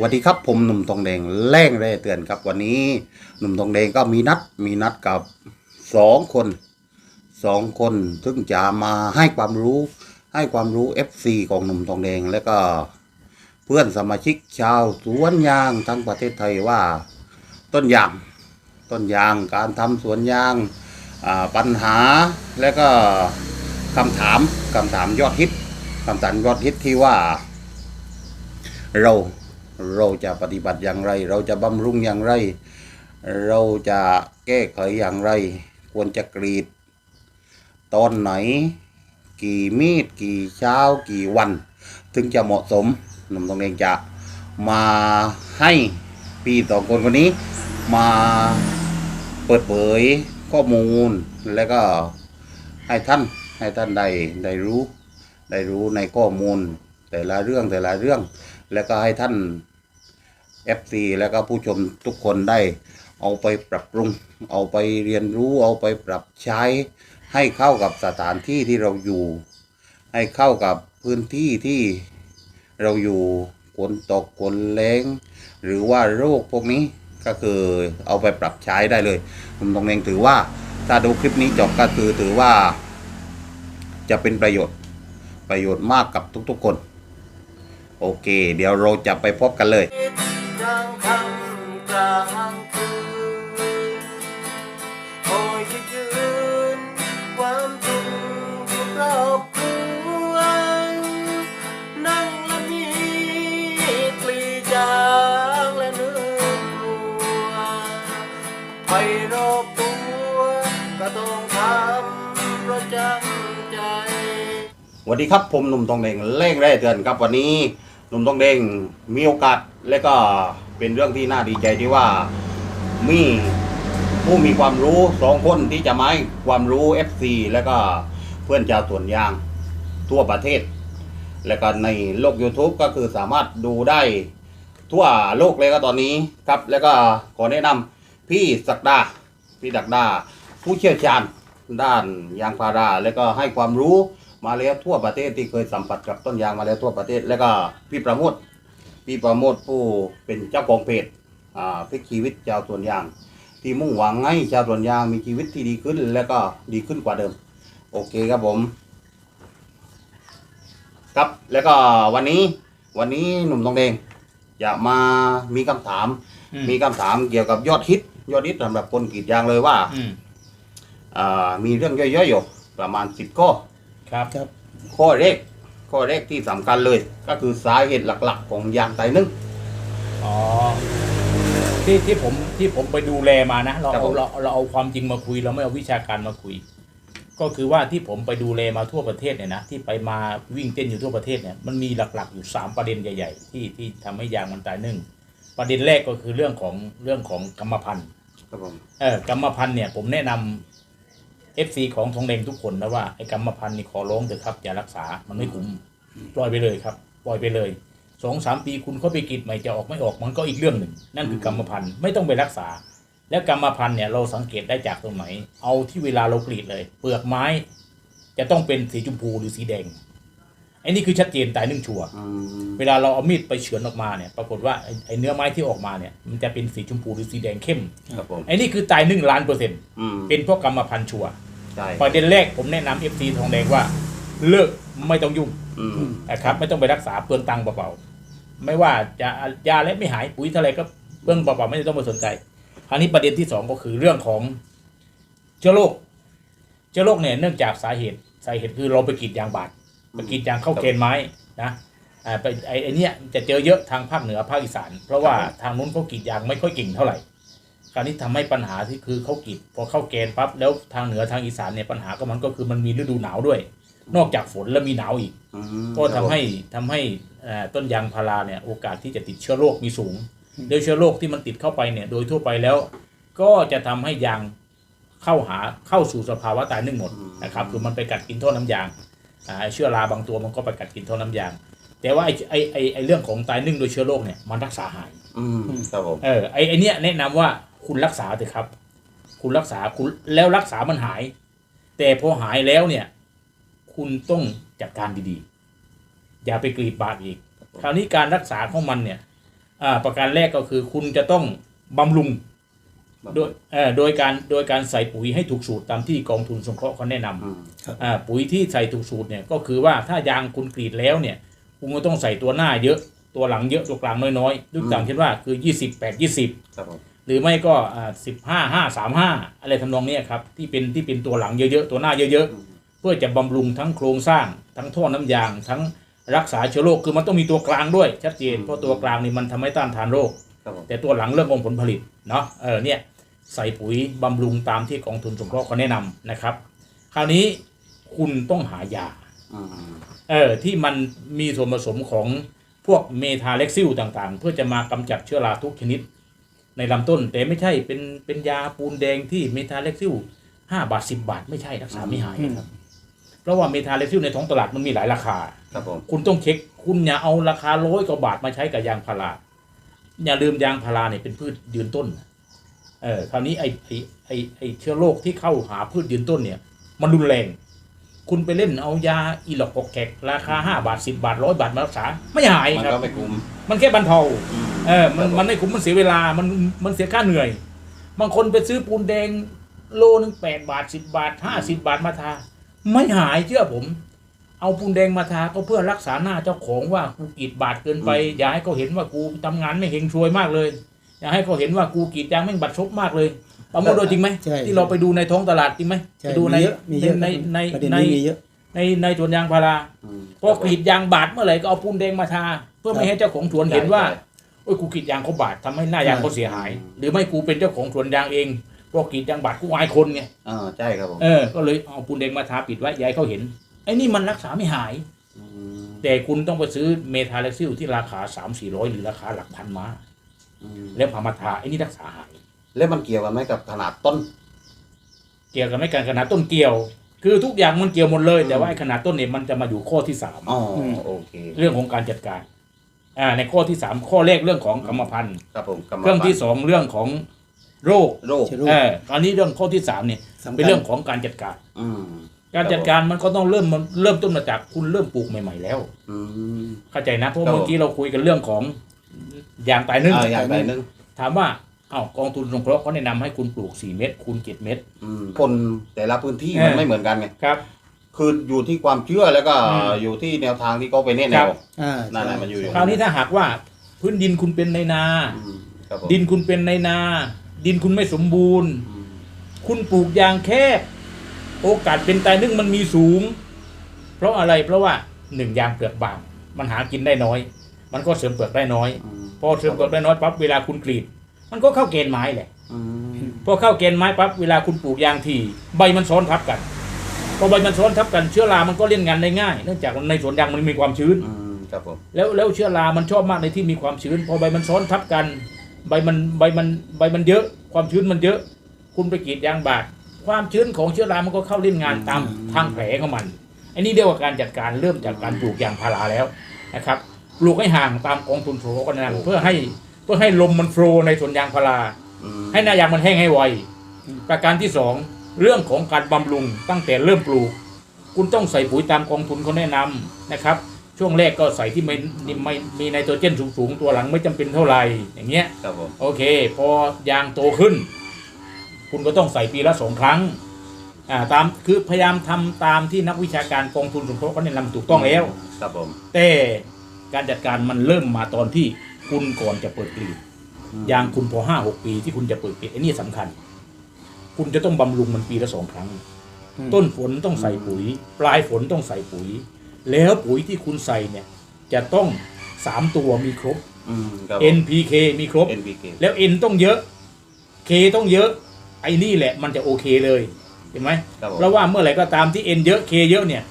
สวัสดีครับผมหนุ่มทองแดงแร่งแร่เตือนครับวันนี้หนุ่มทองแดงก็มีนัดมีนัดกับสองคนสองคนซึ่งจะมาให้ความรู้ให้ความรู้ FC ของหนุ่มทองแดงและก็เพื่อนสมาชิกชาวสวนยางทั้งประเทศไทยว่า ต้นยาง ต้นยางการทำสวนยางปัญหาและก็คำถามคำถามยอดฮิตคำถามยอดฮิตที่ว่าเรา เราจะปฏิบัติอย่างไร เราจะบำรุงอย่างไร เราจะแก้ไขอย่างไร ควรจะกรีด ตอนไหน กี่มีด กี่เช้า กี่วัน ถึงจะเหมาะสมหนุ่มตรงเองจะมาให้พี่สองคนคนนี้ มาเปิดเผยข้อมูลแล้วก็ให้ท่านให้ท่านได้ได้รู้ ได้รู้ในข้อมูลแต่ละเรื่องแต่ละเรื่อง แล้วก็ให้ท่าน FC แล้วก็ผู้ชมทุกคนได้เอาไปปรับปรุง เอาไปเรียนรู้เอาไปปรับใช้ ให้เข้ากับสถานที่ที่เราอยู่ ให้เข้ากับพื้นที่ที่เราอยู่ฝนตกฝนแรงหรือว่าโรคพวกนี้ก็คือเอาไปปรับใช้ได้เลยผมตรงเองถือว่าถ้าดูคลิปนี้จบก็คือถือว่า จะเป็นประโยชน์ประโยชน์มากกับทุกๆคน โอเค เดี๋ยวเราจะไปพบกันเลย กลางคืนคอยคิดยืนความทุกข์อยู่รอบตัวนั่งและมีกลีจางและเนึกกลัวไปรอบตัวก็ต้องทำเพระจำใจสวัสดีครับผมหนุ่มทองแดงเล่งแร่เตือนครับวันนี้หนุ่มทองแดงมีโอกาสและก็ เป็นเรื่องที่น่าดีใจที่ว่ามีผู้มีความรู้สองคนที่จะมาให้ความรู้ FC แล้วก็เพื่อนชาวสวนยางทั่วประเทศ แล้วก็ในโลก YouTube ก็คือสามารถดูได้ทั่วโลกเลยก็ตอนนี้ครับ แล้วก็ขอแนะนำพี่ศักดาพี่ศักดาผู้เชี่ยวชาญด้านยางพารา แล้วก็ให้ความรู้มาแล้วทั่วประเทศที่เคยสัมผัสกับต้นยางมาแล้วทั่วประเทศ แล้วก็พี่ประโมท พี่ประโมทผู้เป็นเจ้าของเพจอ่าพลิกชีวิตชาวสวนยาง ที่มุ่งหวังให้ชาวสวนยางมีชีวิตที่ดีขึ้นแล้วก็ดีขึ้นกว่าเดิม โอเคครับผม ครับแล้วก็วันนี้วันนี้หนุ่มทองแดงจะมามีคำถาม อืมมีคำถามเกี่ยวกับยอดฮิต ยอดฮิตสำหรับคนกรีดยางเลยว่าอืมอ่ามีเรื่องย่อยๆอยู่ประมาณสิบข้อ ครับ ข้อแรก ข้อแรกที่สำคัญเลย ก็คือสาเหตุหลักๆ ของยางไตนึ่ง อ๋อที่ที่ผมที่ผมไปดูแลมานะเราครับเอาผมเราเราเอาความจริงมาคุยเราไม่เอาวิชาการมาคุย ก็คือว่าที่ผมไปดูแลมาทั่วประเทศเนี่ยนะที่ไปมาวิ่งเต้นอยู่ทั่วประเทศเนี่ยมันมีหลักๆอยู่สามประเด็นใหญ่ ๆ ที่ที่ทำให้ยางมันตายนึ่งประเด็นแรกก็คือเรื่องของเรื่องของกรรมพันธุ์ ครับผม เออกรรมพันธุ์เนี่ยผมแนะนำ เอฟซีของทองแดงทุกคนนะว่าไอ้กรรมพันธุ์นี่ขอร้องเถอะครับอย่ารักษามันไม่คุ้มปล่อยไปเลยครับ ปล่อยไปเลยสองสามปีคุณเข้าไปกรีดใหม่จะออกไม่ออกมันก็อีกเรื่องหนึ่ง นั่นคือกรรมพันธุ์ไม่ต้องไปรักษา แล้วกรรมพันธุ์เนี่ยเราสังเกตได้จากตรงไหน เอาที่เวลาเรากรีดเลย เปลือกไม้ จะต้องเป็นสีชมพูหรือสีแดงไอ้นี่คือชัดเจนตายนึ่งชัวร์อืมเวลาเราเอามีดไปเฉือนออกมาเนี่ยปรากฏว่าไอ้ไอ้เนื้อไม้ที่ออกมาเนี่ยมันจะเป็นสีชมพูหรือสีแดงเข้มครับผมไอ้นี่คือตายหนึ่งล้านเปอร์เซ็นต์อืมเป็นเพราะกรรมพันธุ์ชัวร์ ใช่ประเด็นแรกผมแนะนำเอฟซีทองแดงว่า เลิกไม่ต้องยุ่งอืม นะครับ ไม่ต้องไปรักษาเปลืองตังค์เปล่าๆไม่ว่าจะยาและไม่หายปุ๋ยเท่าไรก็เปลืองเปล่าๆไม่ต้องไปสนใจ คราวนี้ประเด็นที่สองก็คือเรื่องของเชื้อโรคเชื้อโรคเนี่ยเนื่องจากสาเหตุสาเหตุคือเราไปกรีดยางบาดไปกรีดยางเข้าเกณฑ์ไม้นะอ่าไปไอ้ไอ้เนี้ยจะเจอเยอะทางภาคเหนือภาคอีสาน เพราะว่าทางนู้นเขากรีดยางไม่ค่อยเก่งเท่าไหร่ คราวนี้ทำให้ปัญหาที่คือเขากรีดพอเข้าเกณฑ์ปั๊บแล้วทางเหนือทางอีสานเนี่ยปัญหาก็มันก็คือมันมีฤดูหนาวด้วย นอกจากฝนแล้วมีหนาวอีกอืมก็ทำให้ทำให้เอ่อต้นยางพาราเนี่ยโอกาสที่จะติดเชื้อโรคมีสูงโดยเชื้อโรคที่มันติดเข้าไปเนี่ยโดยทั่วไปแล้ว ก็จะทำให้ยางเข้าหาเข้าสู่สภาวะตายนึ่งหมดนะครับคือมันไปกัดกินท่อน้ำยางอ่าไอ้เชื้อราบางตัวมันก็ไปกัดกินท่อน้ำยาง แต่ว่าไอ้ไอ้ไอ้ไอ้เรื่องของตายนึ่งโดยเชื้อโรคเนี่ยมันรักษาหายอืมครับผมเออไอ้ไอ้เนี้ยแนะนำว่า คุณรักษาเถอะครับ คุณรักษาคุณแล้วรักษามันหาย แต่พอหายแล้วเนี่ย คุณต้องจัดการดีๆ อย่าไปกรีดบาดอีก คราวนี้การรักษาของมันเนี่ยอ่าประการแรกก็คือคุณจะต้องบำรุงโดยเอ่อโดยการโดยการใส่ปุ๋ยให้ถูกสูตรตามที่กองทุนสงเคราะห์เขาแนะนำอืมอ่าปุ๋ยที่ใส่ถูกสูตรเนี่ยก็คือว่าถ้ายางคุณกรีดแล้วเนี่ยคุณก็ต้องใส่ตัวหน้าเยอะตัวหลังเยอะตัวกลางน้อยๆยกตัวอย่างเช่นว่าคือ 20 8 20 ครับผมหรือไม่ก็อ่า15 5 3 5อะไรทำนองเนี้ยครับที่เป็นที่เป็นตัวหลังเยอะๆตัวหน้าเยอะๆ เพื่อจะบำรุงทั้งโครงสร้าง ทั้งท่อน้ำยาง ทั้งรักษาเชื้อโรคคือมันต้องมีตัวกลางด้วยชัดเจนเพราะตัวกลางนี่มันทำให้ต้านทานโรคครับผมแต่ตัวหลังเรื่องของผลผลิตเนาะเออเนี่ยใส่ปุ๋ยบำรุงตามที่กองทุนสงเคราะห์เขาแนะนำนะครับ คราวนี้คุณต้องหายาอืมเออที่มันมีส่วนผสมของพวกเมทาเล็กซิลต่างๆ เพื่อจะมากำจัดเชื้อราทุกชนิด ในลำต้น แต่ไม่ใช่เป็นเป็นยาปูนแดงที่เมทาเล็กซิลห้าบาทสิบาทไม่ใช่รักษาไม่หายนะครับ เพราะว่าเมทาเล็กซิลในท้องตลาดมันมีหลายราคา ครับผมคุณต้องเช็คคุณอย่าเอาราคาร้อยกว่าบาทมาใช้กับยางพาราอย่าลืมยางพาราเนี่ยเป็นพืชยืนต้นเออคราวนี้ไอ้ไอ้ไอ้ไอ้เชื้อโรคที่เข้าหาพืชยืนต้นเนี่ย มันรุนแรง คุณไปเล่นเอายาอีหลอกกอกแกกราคาห้าบาทสิบาทร้อยบาทมารักษา ไม่หายมันครับ ก็ไม่คุ้ม มันแค่บรรเทาอืมเออมันมันไม่คุ้มมันเสียเวลามันมันเสียค่าเหนื่อย บางคนไปซื้อปูนแดงโลนึงแปดบาทสิบบาทห้าสิบาทมาทา ไม่หายเชื่อผม เอาปูนแดงมาทาก็เพื่อรักษาหน้าเจ้าของว่ากูกรีดบาทเกินไป อย่าให้เขาเห็นว่ากูทำงานไม่เฮงซวยมากเลย อย่าให้เขาเห็นว่ากูกรีดยางแม่งบัดซบมากเลย ประโมทโดยจริงไหมใช่ที่เราไปดูในท้องตลาดจริงไหมใช่ไปดูในมีเยอะมีเยอะในในประเด็นในนี้มีเยอะ ในในสวนยางพาราอืม พอกรีดยางบาดเมื่อไหร่ก็เอาปูนแดงมาทา เพื่อไม่ให้เจ้าของสวนเห็นว่าใช่โอ้ยกูกรีดยางเขาบาดทำให้หน้ายางเขาเสียหายหรือไม่กูเป็นเจ้าของสวนยางเองพอกรีดยางบาดกูอายคนไงอ่าใช่ครับผมเออก็เลยเอาปูนแดงมาทาปิดไว้อยายเขาเห็นไอ้นี่มันรักษาไม่หาย มแต่คุณต้องไปซื้อเมทาเล็กซิลที่ราคา3 4 0 0หรือราคาหลักพันมา อืมแล้วพามาทาไอ้นี่รักษาหาย แล้วมันเกี่ยวกันไหมกับขนาดต้น เกี่ยวกับไม่การขนาดต้นเกี่ยว คือทุกอย่างมันเกี่ยวหมดเลยอืมแต่ว่าไอ้ขนาดต้นเนี่ยมันจะมาอยู่ข้อที่สามอ๋ออมโอเคเรื่องของการจัดการอ่าในข้อที่สามข้อแรกเรื่องของกรรมพันธุ์ครับผมกำลัเรื่องที่สองเรื่องของโรคโรคเชื้อโรคเออคราวนี้เรื่องข้อที่สามเนี่ยสำคัญ เป็นเรื่องของการจัดการ อืมการจัดการมันก็ต้องเริ่มมันเริ่มต้นมาจากคุณเริ่มปลูกใหม่ ๆ แล้ว อืม เข้าใจนะเพราะครับ เมื่อกี้เราคุยกันเรื่องของยางตายนึ่งอ่าอย่างใดนึงถามว่า เอ้ากองทุนสงเคราะห์เขาแนะนำให้คุณปลูก 4 เม็ดคูณ7เม็ด อืมคนแต่ละพื้นที่เออมันไม่เหมือนกันไง ครับ คืออยู่ที่ความเชื่อแล้วก็อืมอยู่ที่แนวทางที่เขาไปแนะแนครัวบอ่านั่นแหละใช่มันอยู่อย่าง คราวนี้ถ้าหากว่าพื้นดินคุณเป็นในนา อืมครับผมดินคุณเป็นในนา ดินคุณไม่สมบูรณ์ อืมคุณปลูกยางแคบโอกาสเป็นตายนึ่งมันมีสูง เพราะอะไรเพราะว่าหนึ่งยางเปลือกบาง มันหากินได้น้อย มันก็เสริมเปลือกได้น้อย อืมพอเสริมเปลือกได้น้อยปั๊บเวลาคุณกรีด มันก็เข้าเกณฑ์ไม้แหละอืมพอเข้าเกณฑ์ไม้ปั๊บเวลาคุณปลูกยางทีใบมันซ้อนทับกันพอใบมันซ้อนทับกันเชื้อรา มันก็เล่นงานได้ง่าย เนื่องจากในสวนยางมันมีความชื้นอืมครับผมแล้วแล้วเชื้อรา มันชอบมากในที่มีความชื้น พอใบมันซ้อนทับกัน ใบมันใบมันใบมันเยอะ ความชื้นมันเยอะ คุณไปกรีดยางบาดความชื้นของเชื้อรา มันก็เข้าเล่นงานตามทางแผลของมัน อันนี้เรียกว่าการจัดการเริ่มจากการปลูกยางพาราแล้วนะครับ ปลูกให้ห่างตามกองทุนโฟลกันนะเพื่อให้เพื่อให้ลมมันโฟลในสวนยางพาราอืมให้หน้ายางมันแห้งให้ไว ประการที่สองเรื่องของการบำรุงตั้งแต่เริ่มปลูก คุณต้องใส่ปุ๋ยตามกองทุนเขาแนะนำนะครับ ช่วงแรกก็ใส่ที่ไม่ไม่มีไนโตรเจนสูงๆ ตัวหลังไม่จำเป็นเท่าไหร่อย่างเงี้ยครับผมโอเค พอยางโตขึ้น คุณก็ต้องใส่ปีละสองครั้งอ่าตามคือพยายามทำตามที่นักวิชาการกองทุนสงเคราะห์เขาแนะนำถูกต้องแล้ว ครับผมแต่การจัดการมันเริ่มมาตอนที่ คุณก่อนจะเปิดกลีดอืมยางคุณพอห้าหกปีที่คุณจะเปิดกลีดไอ้นี่สำคัญ คุณจะต้องบำรุงมันปีละสองครั้งอืมต้นฝนต้องใส่ปุ๋ย ปลายฝนต้องใส่ปุ๋ย แล้วปุ๋ยที่คุณใส่เนี่ย จะต้องสามตัวมีครบ อืมครับผม NPK มีครบ NPK แล้ว N ต้องเยอะ K ต้องเยอะ ไอ้นี่แหละมันจะโอเคเลยเห็นไหมครับผม เพราะว่าเมื่อไหร่ก็ตามที่ N เยอะ K เยอะเนี่ย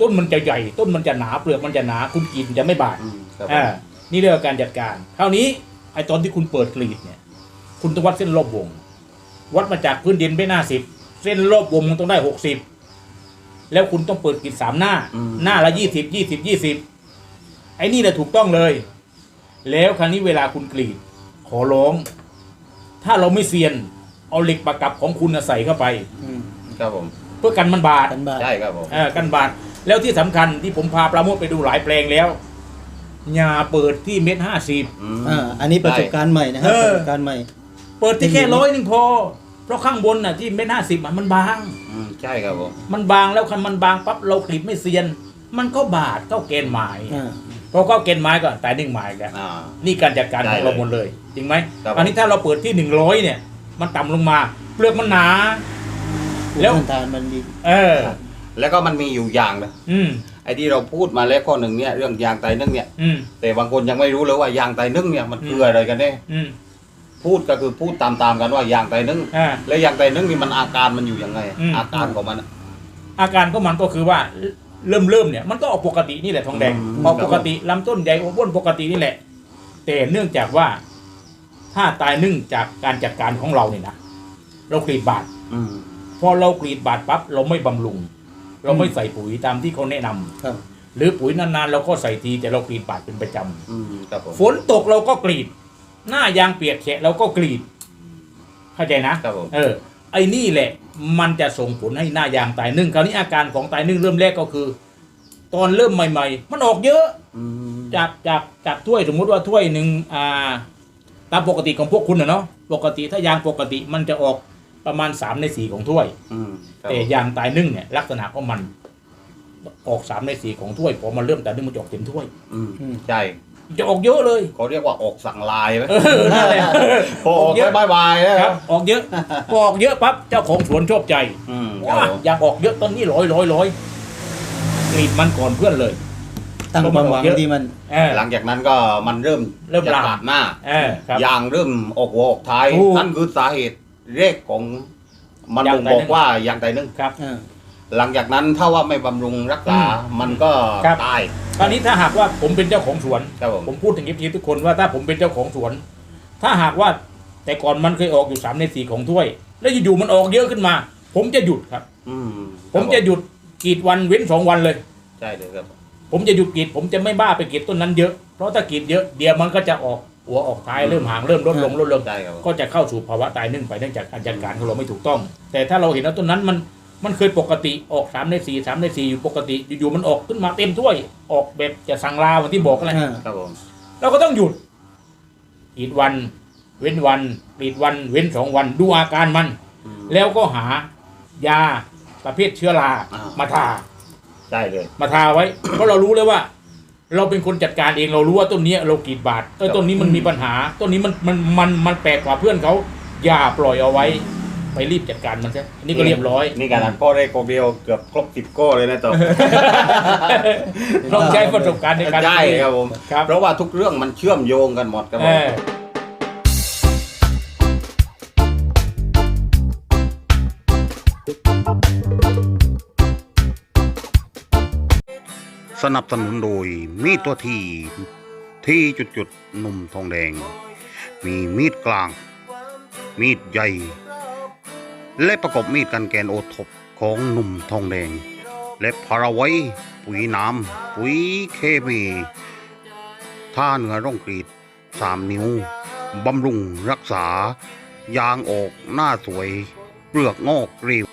ต้นมันจะใหญ่ ต้นมันจะหนาเปลือกมันจะหนา คุณกินจะไม่บาด อืมครับผม อ่า นี่เรียกว่าการจัดการคราวนี้ไอ้ตอนที่คุณเปิดกรีดเนี่ย คุณต้องวัดเส้นรอบวง วัดมาจากพื้นดินไปหน้าสิบเส้นรอบวงมันต้องได้หกสิบแล้วคุณต้องเปิดกรีดสามหน้าอืมหน้าละยี่สิบยี่สิบยี่สิบไอ้นี่แหละถูกต้องเลย แล้วคราวนี้เวลาคุณกรีด ขอร้อง ถ้าเราไม่เซียน เอาเหล็กประกับของคุณน่ะใส่เข้าไปอืมครับผมเพื่อกันมันบาดกันบ้านใช่ครับผมเออกันบาดแล้วที่สำคัญที่ผมพาปราโมทไปดูหลายแปลงแล้ว อย่าเปิดที่เม็ดห้าสิบอืมอ่าอันนี้ประสบการณ์ใหม่นะครับเออ ประสบการณ์ใหม่ เปิดที่แค่ไม่มีร้อยหนึ่งพอ เพราะข้างบนน่ะที่เม็ดห้าสิบมันบาง อืมใช่ครับผม มันบางแล้วคันมันบางปั๊บเรากรีดไม่เซียน มันก็บาดเข้าเกณฑ์หมายอ่าพอเข้าเกณฑ์หมายก็ตายหนึ่งหมายแล้วอ่า นี่การจัดการได้ของเราเลยหมดเลยจริงไหมครับผม อันนี้ถ้าเราเปิดที่หนึ่งร้อยเนี่ย มันต่ำลงมาเปลือกมันหนา ภูแล้วมิต้านทานมันดี เออ แล้วก็มันมีอยู่อย่างนะ อืม ไอ้ที่เราพูดมาแล้วข้อหนึ่งเนี่ยเรื่องยางไตนึ่งเนี่ย อืม แต่บางคนยังไม่รู้เลยว่ายางไตนึ่งเนี่ยมันคืออะไรกันแน่อืม พูดก็คือพูดตามๆกันว่ายางไตนึ่งอ่า แล้วยางไตนึ่งนี่มันอาการมันอยู่ยังไง อืม อาการของมันอะ อาการก็มันก็คือว่าเริ่มเริ่มเนี่ยมันก็ออกปกตินี่แหละทองแดงอืม ออกปกติลำต้นใหญ่ออกอ้วนปกตินี่แหละ แต่เนื่องจากว่า ถ้าตายนึ่งจากการจัดการของเราเนี่ยนะเรากรีดบาดอืม พอเรากรีดบาดปั๊บเราไม่บำรุง เราไม่ใส่ปุ๋ยตามที่เขาแนะนำครับหรือปุ๋ยนานๆเราก็ใส่ทีแต่เรากรีดบาดเป็นประจำ อืมครับผมฝนตกเราก็กรีด หน้ายางเปียกแฉะเราก็กรีด เข้าใจนะ ครับผมเออ ไอ้นี่แหละ มันจะส่งผลให้หน้ายางตายนึ่งคราวนี้อาการของตายนึ่งเริ่มแรกก็คือ ตอนเริ่มใหม่ๆ มันออกเยอะ อืมจากจากจากถ้วยสมมุติว่าถ้วยหนึ่งอ่าตามปกติของพวกคุณนะเนาะปกติถ้ายางปกติมันจะออก ประมาณสามในสี่ของถ้วย อืมครับแต่ยางตายนึ่งเนี่ยลักษณะของมัน ออกสามในสี่ของถ้วยพอมันเริ่มตายนึ่งมันจะออกเต็มถ้วย อืมอืม ใช่จะออกเยอะเลย เขาเรียกว่าออกสั่งลายไหมเออนั่นแหละ พอออกเยไปอะบายบายแล้วครับออกเยอะ พอออกเยอะปั๊บเจ้าของสวนชอบใจอืมครับว้าผมอยากออกเยอะต้นนี้ร้อยร้อยร้อยกรีดมันก่อนเพื่อนเลย ตั้งความหวังที่มัน เออ หลังจากนั้นก็มันเริ่มเริ่มจะลาม ปาดหน้า เออครับ ยางเริ่มออกหัวออกท้ายถูก นั่นคือสาเหตุ แรกของมันยางบ่งไตบอนึ่กงว่ายางไตนึ่งครับอ่าหลังจากนั้นถ้าว่าไม่บำรุงรักษาอืมมันก็ครับ ตายตอนนี้ถ้าหากว่าผมเป็นเจ้าของสวน ครับผมผมพูดถึงทีทุกคนว่าถ้าผมเป็นเจ้าของสวน ถ้าหากว่าแต่ก่อนมันเคยออกอยู่สามในสี่ของถ้วย แล้วอยู่ๆมันออกเยอะขึ้นมา ผมจะหยุดครับ อืมผมจะหยุดกรีดวันเว้นสองวันเลย ใช่เลยครับ ผมจะหยุดกรีดผมจะไม่บ้าไปกรีดต้นนั้นเยอะเพราะถ้ากรีดเยอะเดี๋ยวมันก็จะออก หัวออกท้ายเริ่มห่างเริ่มลดลงลดลงใช่ครับ ก็จะเข้าสู่ภาวะตายนึ่งไปเนื่องจากการจัดการของเราไม่ถูกต้อง แต่ถ้าเราเห็นว่าต้นนั้นมันมันเคยปกติออกสามในสี่สามในสี่อยู่ปกติอยู่ๆมันออกขึ้นมาเต็มถ้วย ออกแบบจะสั่งลาเหมือนที่บอกกันแหละอ่าครับผมเราก็ต้องหยุดกรีดวัน เว้นวันกรีดวัน เว้นสองวันดูอาการมัน อืม แล้วก็หายาประเภทเชื้อราอ่าม มาทาใช่เลย มาทาไว้ เพราะเรารู้เลยว่า เราเป็นคนจัดการเองเรารู้ว่าต้นนี้เรากรีดบาดเอ้ยต้นนี้มันมีปัญหา ต้นนี้มันมันมันมันแปลกกว่าเพื่อนเขาอย่าปล่อยเอาไว้ ไปรีบจัดการมันซะอันนี่ก็เรียบร้อยนี่การอ่านข้อแรกข้อเดียวเกือบครบสิบข้อเลยนะต่อต้องใช้ประสบการณ์ในการ ใช่ครับผม ครับ เพราะว่าทุกเรื่องมันเชื่อมโยงกันหมดครับเอผมอ สนับสนุนโดยมีดตัวทีที่จุดจุดหนุ่มทองแดง มีมีดกลาง มีดใหญ่ และประกบมีดกันแกนโอทบของหนุ่มทองแดง และพาราไว้ปุ๋ยน้ำปุ๋ยเคมีท่าเหนือร่องกรีดสามนิ้ว บำรุงรักษา ยางออกหน้าสวย เปลือกงอกเรียว